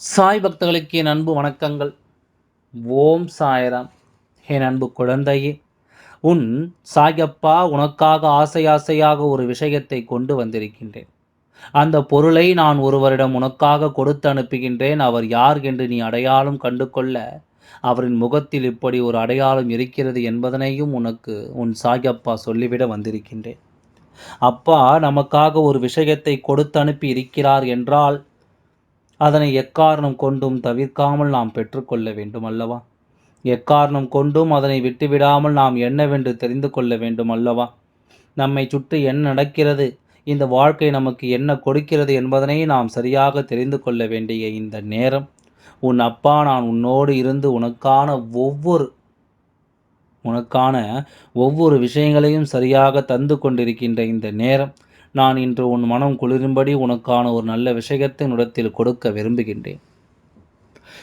சாய் பக்தர்களுக்கு என் அன்பு வணக்கங்கள். ஓம் சாய்ராம். என் அன்பு குழந்தையே உன் சாயப்பா உனக்காக ஆசை ஆசையாக ஒரு விஷயத்தை கொண்டு வந்திருக்கின்றேன். அந்த பொருளை நான் ஒருவரிடம் உனக்காக கொடுத்து அனுப்புகின்றேன். அவர் யார் என்று நீ அடையாளம் கண்டு கொள்ள அவரின் முகத்தில் இப்படி ஒரு அடையாளம் இருக்கிறது என்பதனையும் உனக்கு உன் சாயப்பா சொல்லிவிட வந்திருக்கின்றேன். அப்பா நமக்காக ஒரு விஷயத்தை கொடுத்து அனுப்பி இருக்கிறார் என்றால் அதனை எக்காரணம் கொண்டும் தவிர்க்காமல் நாம் பெற்றுக்கொள்ள வேண்டும் அல்லவா எக்காரணம் கொண்டும் அதனை விட்டுவிடாமல் நாம் என்னவென்று தெரிந்து கொள்ள வேண்டும் அல்லவா நம்மை சுற்றி என்ன நடக்கிறது? இந்த வாழ்க்கை நமக்கு என்ன கொடுக்கிறது என்பதனை நாம் சரியாக தெரிந்து கொள்ள வேண்டிய இந்த நேரம். உன் அப்பா நான் உன்னோடு இருந்து உனக்கான ஒவ்வொரு உனக்கான ஒவ்வொரு விஷயங்களையும் சரியாக தந்து கொண்டிருக்கின்ற இந்த நேரம். நான் இன்று உன் மனம் குளிரும்படி உனக்கான ஒரு நல்ல விஷயத்தை நுடத்தில் கொடுக்க விரும்புகின்றேன்.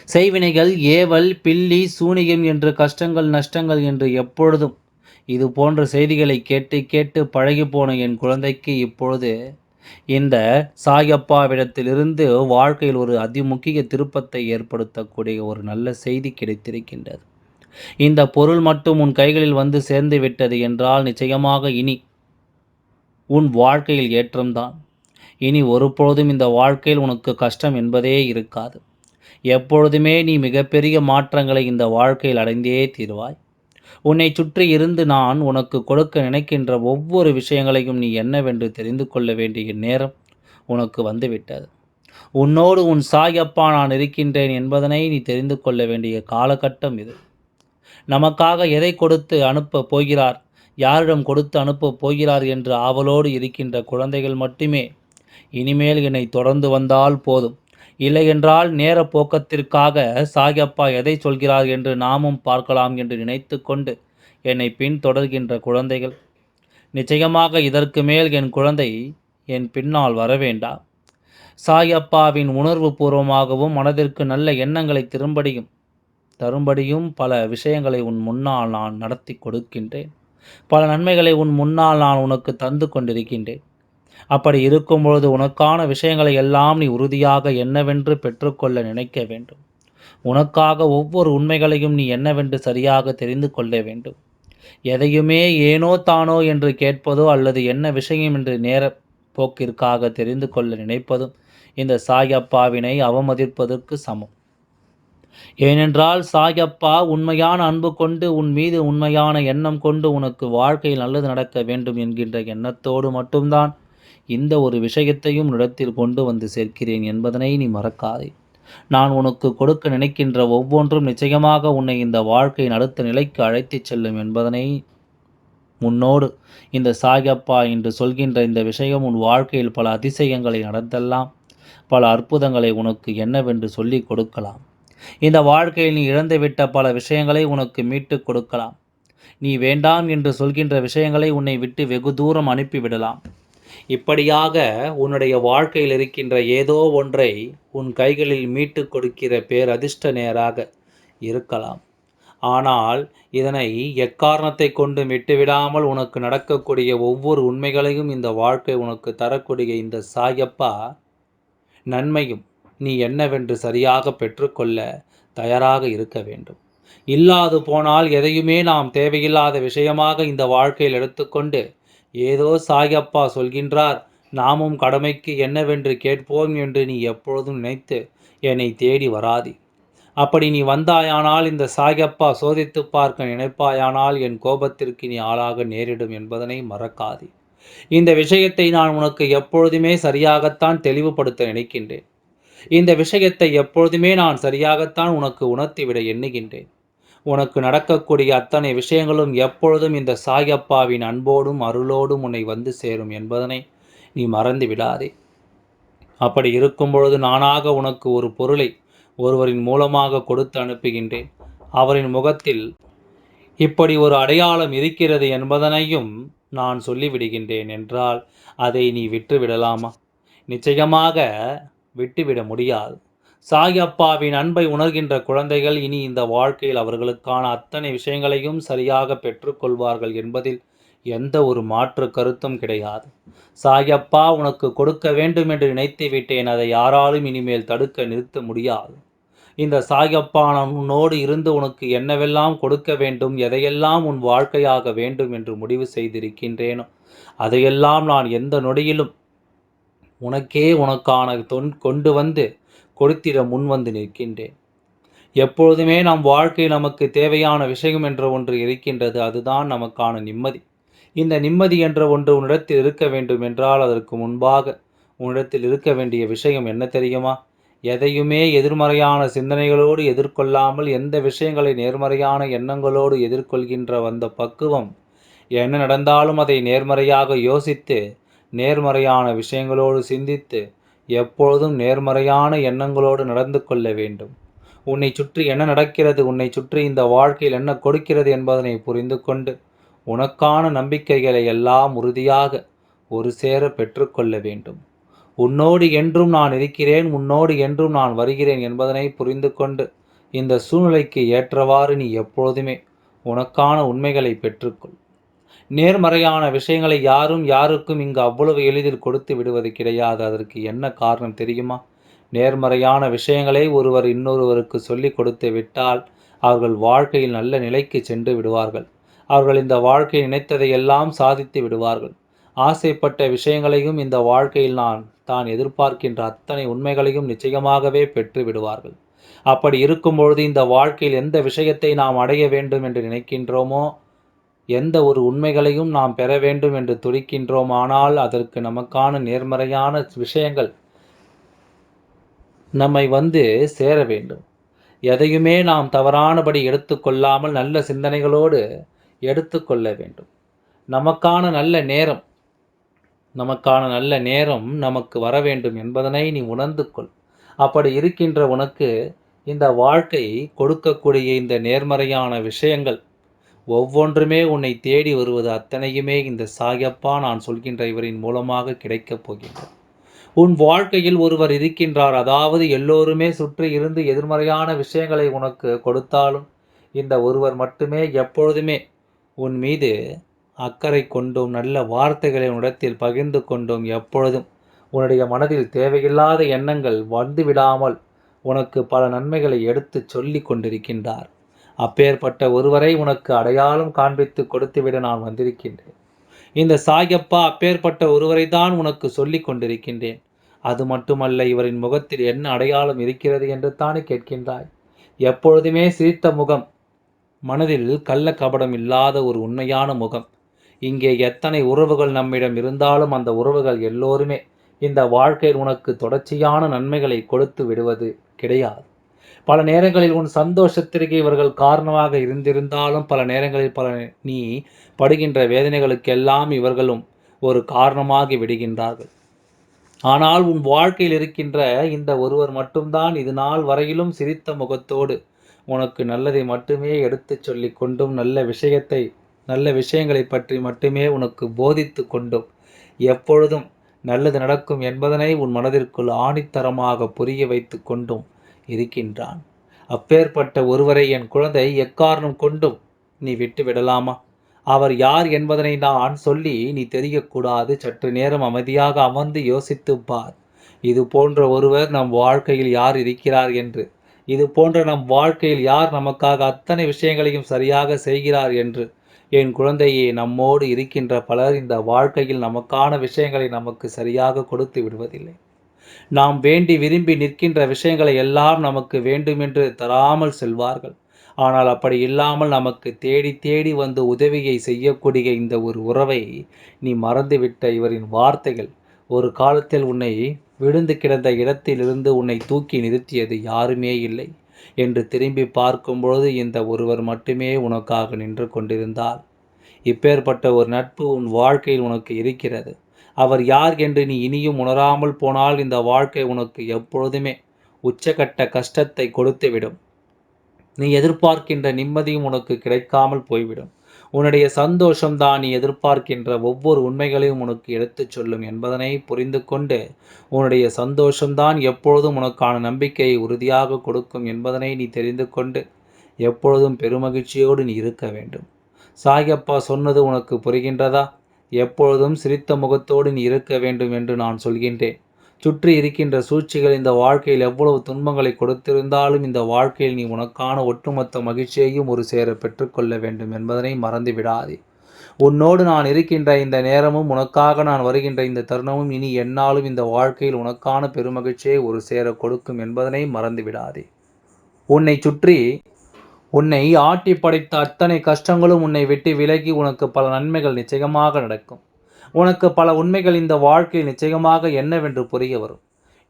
செய்வினைகள் ஏவல் பில்லி சூனியம் என்று கஷ்டங்கள் நஷ்டங்கள் என்று எப்பொழுதும் இது போன்ற செய்திகளை கேட்டு கேட்டு பழகி போன என் குழந்தைக்கு இப்பொழுது இந்த சாயப்பாவிடத்திலிருந்து வாழ்க்கையில் ஒரு அதிமுக்கிய திருப்பத்தை ஏற்படுத்தக்கூடிய ஒரு நல்ல செய்தி கிடைத்திருக்கின்றது. இந்த பொருள் மட்டும் உன் கைகளில் வந்து சேர்ந்து விட்டது என்றால் நிச்சயமாக இனி உன் வாழ்க்கையில் ஏற்றம்தான். இனி ஒருபொழுதும் இந்த வாழ்க்கையில் உனக்கு கஷ்டம் என்பதே இருக்காது. எப்பொழுதுமே நீ மிகப்பெரிய மாற்றங்களை இந்த வாழ்க்கையில் அடைந்தே தீர்வாய். உன்னை சுற்றி இருந்து நான் உனக்கு கொடுக்க நினைக்கின்ற ஒவ்வொரு விஷயங்களையும் நீ என்னவென்று தெரிந்து கொள்ள வேண்டிய நேரம் உனக்கு வந்துவிட்டது. உன்னோடு உன் சாயப்பா நான் இருக்கின்றேன் என்பதனை நீ தெரிந்து கொள்ள வேண்டிய காலகட்டம் இது. நமக்காக எதை கொடுத்து அனுப்பப் போகிறார்? யாரிடம் கொடுத்து அனுப்பப் போகிறார் என்று ஆவலோடு இருக்கின்ற குழந்தைகள் மட்டுமே. இனிமேல் என்னை தொடர்ந்து வந்தால் போதும். இல்லையென்றால் நேர போக்கத்திற்காக சாயப்பா எதை சொல்கிறார் என்று நாமும் பார்க்கலாம் என்று நினைத்து கொண்டு என்னை பின்தொடர்கின்ற குழந்தைகள். நிச்சயமாக இதற்கு மேல் என் குழந்தை என் பின்னால் வரவேண்டா சாயப்பாவின் உணர்வு பூர்வமாகவும் மனதிற்கு நல்ல எண்ணங்களை திரும்படியும் தரும்படியும் பல விஷயங்களை உன் முன்னால் நான் நடத்தி கொடுக்கின்றேன். பல நன்மைகளை உன் முன்னால் நான் உனக்கு தந்து கொண்டிருக்கின்றேன். அப்படி இருக்கும்பொழுது உனக்கான விஷயங்களை எல்லாம் நீ உறுதியாக என்னவென்று பெற்றுக்கொள்ள நினைக்க வேண்டும். உனக்காக ஒவ்வொரு உண்மைகளையும் நீ என்னவென்று சரியாக தெரிந்து கொள்ள வேண்டும். எதையுமே ஏனோ தானோ என்று கேட்பதோ அல்லது என்ன விஷயம் என்று நேர போக்கிற்காக தெரிந்து கொள்ள நினைப்பதும் இந்த சாயப்பாவினை அவமதிப்பதற்கு சமம். ஏனென்றால் சாயப்பா உண்மையான அன்பு கொண்டு உன் மீது உண்மையான எண்ணம் கொண்டு உனக்கு வாழ்க்கையில் நல்லது நடக்க வேண்டும் என்கின்ற எண்ணத்தோடு மட்டும்தான் இந்த ஒரு விஷயத்தையும் இடத்தில் கொண்டு வந்து சேர்க்கிறேன் என்பதனை நீ மறக்காதே. நான் உனக்கு கொடுக்க நினைக்கின்ற ஒவ்வொன்றும் நிச்சயமாக உன்னை இந்த வாழ்க்கையின் அடுத்த நிலைக்கு அழைத்துச் செல்லும் என்பதனை முன்னோடு இந்த சாயப்பா என்று சொல்கின்ற இந்த விஷயம் உன் வாழ்க்கையில் பல அதிசயங்களை நடத்தலாம். பல அற்புதங்களை உனக்கு என்னவென்று சொல்லிக் கொடுக்கலாம். இந்த வாழ்க்கையில் நீ இழந்துவிட்ட பல விஷயங்களை உனக்கு மீட்டு கொடுக்கலாம். நீ வேண்டாம் என்று சொல்கின்ற விஷயங்களை உன்னை விட்டு வெகு தூரம் அனுப்பிவிடலாம். இப்படியாக உன்னுடைய வாழ்க்கையில் இருக்கின்ற ஏதோ ஒன்றை உன் கைகளில் மீட்டு கொடுக்கிற பேர் அதிர்ஷ்ட நேராக இருக்கலாம். ஆனால் இதனை எக்காரணத்தை கொண்டு விட்டுவிடாமல் உனக்கு நடக்கக்கூடிய ஒவ்வொரு உண்மைகளையும் இந்த வாழ்க்கை உனக்கு தரக்கூடிய இந்த சாயப்பா நன்மையும் நீ என்னவென்று சரியாக பெற்றுக்கொள்ள தயாராக இருக்க வேண்டும். இல்லாது போனால் எதையுமே நாம் தேவையில்லாத விஷயமாக இந்த வாழ்க்கையில் எடுத்துக்கொண்டு ஏதோ சாயப்பா சொல்கின்றார் நாமும் கடமைக்கு என்னவென்று கேட்போம் என்று நீ எப்பொழுதும் நினைத்து என்னை தேடி வராதி. அப்படி நீ வந்தாயானால் இந்த சாயப்பா சோதித்து பார்க்க நினைப்பாயானால் என் கோபத்திற்கு நீ ஆளாக நேரிடும் என்பதனை மறக்காதே. இந்த விஷயத்தை நான் உனக்கு எப்பொழுதுமே சரியாகத்தான் தெளிவுபடுத்த நினைக்கின்றேன். இந்த விஷயத்தை எப்பொழுதுமே நான் சரியாகத்தான் உனக்கு உணர்த்திவிட எண்ணுகின்றேன். உனக்கு நடக்கக்கூடிய அத்தனை விஷயங்களும் எப்பொழுதும் இந்த சாயப்பாவின் அன்போடும் அருளோடும் உன்னை வந்து சேரும் என்பதனை நீ மறந்து விடாதே. அப்படி இருக்கும் பொழுது நானாக உனக்கு ஒரு பொருளை ஒருவரின் மூலமாக கொடுத்து அனுப்புகின்றேன். அவரின் முகத்தில் இப்படி ஒரு அடையாளம் இருக்கிறது என்பதனையும் நான் சொல்லிவிடுகின்றேன் என்றால் அதை நீ விட்டுவிடலாமா? நிச்சயமாக விட்டுவிட முடியாது. சாயப்பாவின் அன்பை உணர்கின்ற குழந்தைகள் இனி இந்த வாழ்க்கையில் அவர்களுக்கான அத்தனை விஷயங்களையும் சரியாக பெற்றுக்கொள்வார்கள் என்பதில் எந்த ஒரு மாற்று கருத்தும் கிடையாது. சாயப்பா உனக்கு கொடுக்க வேண்டும் என்று நினைத்து விட்டேன். அதை யாராலும் இனிமேல் தடுக்க நிறுத்த முடியாது. இந்த சாயப்பா நான் உன்னோடு இருந்து உனக்கு என்னவெல்லாம் கொடுக்க வேண்டும் எதையெல்லாம் உன் வாழ்க்கையாக வேண்டும் என்று முடிவு செய்திருக்கின்றேனோ அதையெல்லாம் நான் எந்த நொடியிலும் உனக்கே உனக்கான தொன் கொண்டு வந்து கொடுத்திட முன் வந்து நிற்கின்றேன். எப்பொழுதுமே நம் வாழ்க்கை நமக்கு தேவையான விஷயம் என்ற ஒன்று இருக்கின்றது அதுதான் நமக்கான நிம்மதி. இந்த நிம்மதி என்ற ஒன்று உன்னிடத்தில் இருக்க வேண்டும் என்றால் அதற்கு முன்பாக உன்னிடத்தில் இருக்க வேண்டிய விஷயம் என்ன தெரியுமா? எதையுமே எதிர்மறையான சிந்தனைகளோடு எதிர்கொள்ளாமல் எந்த விஷயங்களை நேர்மறையான எண்ணங்களோடு எதிர்கொள்கின்ற வந்த பக்குவம் என்ன நடந்தாலும் அதை நேர்மறையாக யோசித்து நேர்மறையான விஷயங்களோடு சிந்தித்து எப்பொழுதும் நேர்மறையான எண்ணங்களோடு நடந்து கொள்ள வேண்டும். உன்னை சுற்றி என்ன நடக்கிறது உன்னை சுற்றி இந்த வாழ்க்கையில் என்ன கொடுக்கிறது என்பதனை புரிந்து கொண்டு உனக்கான நம்பிக்கைகளை எல்லாம் உறுதியாக ஒரு சேர பெற்றுக்கொள்ள வேண்டும். உன்னோடு என்றும் நான் இருக்கிறேன் உன்னோடு என்றும் நான் வருகிறேன் என்பதனை புரிந்து கொண்டு இந்த சூழ்நிலைக்கு ஏற்றவாறு நீ எப்பொழுதுமே உனக்கான உண்மைகளை பெற்றுக்கொள். நேர்மறையான விஷயங்களை யாரும் யாருக்கும் இங்கு அவ்வளவு எளிதில் கொடுத்து விடுவது கிடையாது. அதற்கு என்ன காரணம் தெரியுமா? நேர்மறையான விஷயங்களை ஒருவர் இன்னொருவருக்கு சொல்லிக் கொடுத்து விட்டால் அவர்கள் வாழ்க்கையில் நல்ல நிலைக்கு சென்று விடுவார்கள். அவர்கள் இந்த வாழ்க்கை நினைத்ததை எல்லாம் சாதித்து விடுவார்கள். ஆசைப்பட்ட விஷயங்களையும் இந்த வாழ்க்கையில் நான் தான் எதிர்பார்க்கின்ற அத்தனை உண்மைகளையும் நிச்சயமாகவே பெற்று விடுவார்கள். அப்படி இருக்கும்பொழுது இந்த வாழ்க்கையில் எந்த விஷயத்தை நாம் அடைய வேண்டும் என்று நினைக்கின்றோமோ எந்த ஒரு உண்மைகளையும் நாம் பெற வேண்டும் என்று துடிக்கின்றோமானால் அதற்கு நமக்கான நேர்மறையான விஷயங்கள் நம்மை வந்து சேர வேண்டும். எதையுமே நாம் தவறானபடி எடுத்துக்கொள்ளாமல் நல்ல சிந்தனைகளோடு எடுத்துக்கொள்ள வேண்டும். நமக்கான நல்ல நேரம் நமக்கான நல்ல நேரம் நமக்கு வர வேண்டும் என்பதனை நீ உணர்ந்து கொள். அப்படி இருக்கின்ற உனக்கு இந்த வாழ்க்கை கொடுக்கக்கூடிய இந்த நேர்மறையான விஷயங்கள் ஒவ்வொன்றுமே உன்னை தேடி வருவது அத்தனையுமே இந்த சாயப்பா நான் சொல்கின்ற இவரின் மூலமாக கிடைக்கப் போகின்றது. உன் வாழ்க்கையில் ஒருவர் இருக்கின்றார் அதாவது எல்லோருமே சுற்றி இருந்து எதிர்மறையான விஷயங்களை உனக்கு கொடுத்தாலும் இந்த ஒருவர் மட்டுமே எப்பொழுதுமே உன் மீது அக்கறை கொண்டும் நல்ல வார்த்தைகளை உன்னிடத்தில் பகிர்ந்து கொண்டும் எப்பொழுதும் உன்னுடைய மனதில் தேவையில்லாத எண்ணங்கள் வந்துவிடாமல் உனக்கு பல நன்மைகளை எடுத்து சொல்லி கொண்டிருக்கின்றார். அப்பேற்பட்ட ஒருவரை உனக்கு அடையாளம் காண்பித்து கொடுத்துவிட நான் வந்திருக்கின்றேன். இந்த சாயப்பா அப்பேற்பட்ட ஒருவரை தான் உனக்கு சொல்லி கொண்டிருக்கின்றேன். அது மட்டுமல்ல இவரின் முகத்தில் என்ன அடையாளம் இருக்கிறது என்று தானே கேட்கின்றாய். எப்பொழுதுமே சிரித்த முகம் மனதில் கள்ள கபடம் இல்லாத ஒரு உண்மையான முகம். இங்கே எத்தனை உறவுகள் நம்மிடம் இருந்தாலும் அந்த உறவுகள் எல்லோருமே இந்த வாழ்க்கையில் உனக்கு தொடர்ச்சியான நன்மைகளை கொடுத்து விடுவது கிடையாது. பல நேரங்களில் உன் சந்தோஷத்திற்கு இவர்கள் காரணமாக இருந்திருந்தாலும் பல நேரங்களில் பல நீ படுகின்ற வேதனைகளுக்கெல்லாம் இவர்களும் ஒரு காரணமாகி விடுகின்றார்கள். ஆனால் உன் வாழ்க்கையில் இருக்கின்ற இந்த ஒருவர் மட்டும்தான் இது நாள் வரையிலும் சிரித்த முகத்தோடு உனக்கு நல்லதை மட்டுமே எடுத்துச் சொல்லி கொண்டும் நல்ல விஷயத்தை நல்ல விஷயங்களை பற்றி மட்டுமே உனக்கு போதித்து கொண்டும் எப்பொழுதும் நல்லது நடக்கும் என்பதனை உன் மனதிற்குள் ஆணித்தரமாக புரிய வைத்து கொண்டும் இருக்கின்றான். அப்பேற்பட்ட ஒருவரை என் குழந்தை எக்காரணம் கொண்டும் நீ விட்டு விடலாமா? அவர் யார் என்பதனை நான் சொல்லி நீ தெரியக்கூடாது. சற்று நேரம் அமைதியாக அமர்ந்து யோசித்து பார். இது போன்ற ஒருவர் நம் வாழ்க்கையில் யார் இருக்கிறார் என்று. இது போன்ற நம் வாழ்க்கையில் யார் நமக்காக அத்தனை விஷயங்களையும் சரியாக செய்கிறார் என்று. என் குழந்தையே நம்மோடு இருக்கின்ற பலர் இந்த வாழ்க்கையில் நமக்கான விஷயங்களை நமக்கு சரியாக கொடுத்து விடுவதில்லை. நாம் வேண்டி விரும்பி நிற்கின்ற விஷயங்களை எல்லாம் நமக்கு வேண்டுமென்று தராமல் செல்வார்கள். ஆனால் அப்படி இல்லாமல் நமக்கு தேடி தேடி வந்து உதவியை செய்யக்கூடிய இந்த ஒரு உறவை நீ மறந்துவிட்ட இவரின் வார்த்தைகள். ஒரு காலத்தில் உன்னை விழுந்து கிடந்த இடத்திலிருந்து உன்னை தூக்கி நிறுத்தியது யாருமே இல்லை என்று திரும்பி பார்க்கும்பொழுது இந்த ஒருவர் மட்டுமே உனக்காக நின்று கொண்டிருந்தால் இப்பேற்பட்ட ஒரு நட்பு உன் வாழ்க்கையில் உனக்கு இருக்கிறது. அவர் யார் என்று நீ இனியும் உணராமல் போனால் இந்த வாழ்க்கை உனக்கு எப்பொழுதுமே உச்சகட்ட கஷ்டத்தை கொடுத்துவிடும். நீ எதிர்பார்க்கின்ற நிம்மதியும் உனக்கு கிடைக்காமல் போய்விடும். உன்னுடைய சந்தோஷம்தான் நீ எதிர்பார்க்கின்ற ஒவ்வொரு உண்மைகளையும் உனக்கு எடுத்துச் சொல்லும் என்பதனை புரிந்து கொண்டு உன்னுடைய சந்தோஷம்தான் எப்பொழுதும் உனக்கான நம்பிக்கையை உறுதியாக கொடுக்கும் என்பதனை நீ தெரிந்து கொண்டு எப்பொழுதும் பெருமகிழ்ச்சியோடு நீ இருக்க வேண்டும். சாயப்பா சொன்னது உனக்கு புரிகின்றதா? எப்பொழுதும் சிரித்த முகத்தோடு நீ இருக்க வேண்டும் என்று நான் சொல்கின்றேன். சுற்றி இருக்கின்ற சூழ்ச்சிகள் இந்த வாழ்க்கையில் எவ்வளவு துன்பங்களை கொடுத்திருந்தாலும் இந்த வாழ்க்கையில் நீ உனக்கான ஒட்டுமொத்த மகிழ்ச்சியையும் ஒரு சேர பெற்றுக்கொள்ள வேண்டும் என்பதனை மறந்து விடாதே. உன்னோடு நான் இருக்கின்ற இந்த நேரமும் உனக்காக நான் வருகின்ற இந்த தருணமும் இனி என்னாலும் இந்த வாழ்க்கையில் உனக்கான பெருமகிழ்ச்சியை ஒரு சேர கொடுக்கும் என்பதனை மறந்து விடாதே. உன்னை சுற்றி உன்னை ஆட்டி படைத்த அத்தனை கஷ்டங்களும் உன்னை விட்டு விலகி உனக்கு பல நன்மைகள் நிச்சயமாக நடக்கும். உனக்கு பல உண்மைகள் இந்த வாழ்க்கையில் நிச்சயமாக என்னவென்று புரிய வரும்.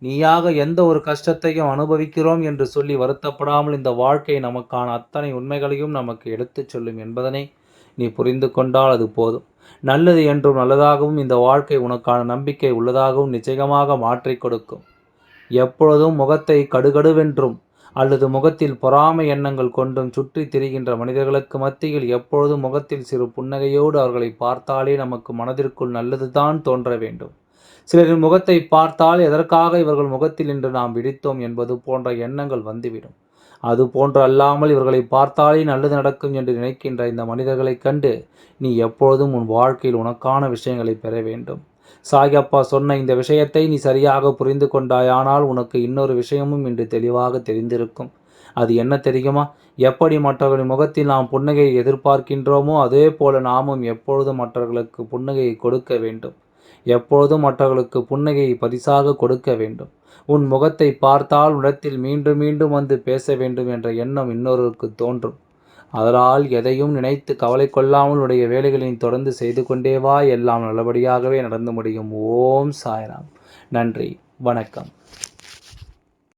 நீயாக எந்த ஒரு கஷ்டத்தையும் அனுபவிக்கிறோம் என்று சொல்லி வருத்தப்படாமல் இந்த வாழ்க்கை நமக்கான அத்தனை உண்மைகளையும் நமக்கு எடுத்துச் சொல்லும் என்பதனை நீ புரிந்து கொண்டால் அது போதும். நல்லது என்றும் நல்லதாகவும் இந்த வாழ்க்கை உனக்கான நம்பிக்கை உள்ளதாகவும் நிச்சயமாக மாற்றிக் கொடுக்கும். எப்பொழுதும் முகத்தை கடுகடுவென்றும் அல்லது முகத்தில் பொறாமை எண்ணங்கள் கொண்டும் சுற்றி திரிகின்ற மனிதர்களுக்கு மத்தியில் எப்பொழுதும் முகத்தில் சிறு புன்னகையோடு அவர்களை பார்த்தாலே நமக்கு மனதிற்குள் நல்லதுதான் தோன்ற வேண்டும். சிலரின் முகத்தை பார்த்தால் எதற்காக இவர்கள் முகத்தில் இன்று நாம் விடித்தோம் என்பது போன்ற எண்ணங்கள் வந்துவிடும். அது போன்று அல்லாமல் இவர்களை பார்த்தாலே நல்லது நடக்கும் என்று நினைக்கின்ற இந்த மனிதர்களைக் கண்டு நீ எப்பொழுதும் உன் வாழ்க்கையில் உனக்கான விஷயங்களை பெற வேண்டும். சாயப்பா சொன்ன இந்த விஷயத்தை நீ சரியாக புரிந்து கொண்டாயானால் உனக்கு இன்னொரு விஷயமும் இன்று தெளிவாக தெரிந்திருக்கும். அது என்ன தெரியுமா? எப்படி மற்றவர்களின் முகத்தில் நாம் புன்னகையை எதிர்பார்க்கின்றோமோ அதே போல நாமும் எப்பொழுதும் மற்றவர்களுக்கு புன்னகையை கொடுக்க வேண்டும். எப்பொழுதும் மற்றவர்களுக்கு புன்னகையை பரிசாக கொடுக்க வேண்டும். உன் முகத்தை பார்த்தால் உடத்தில் மீண்டும் மீண்டும் வந்து பேச வேண்டும் என்ற எண்ணம் இன்னொருக்கு தோன்றும். அதனால் எதையும் நினைத்து கவலை கொள்ளாமல் உடைய வேலைகளின் தொடர்ந்து செய்து கொண்டே வா. எல்லாம் நல்லபடியாகவே நடந்து முடியும். ஓம் சாய்ராம். நன்றி. வணக்கம்.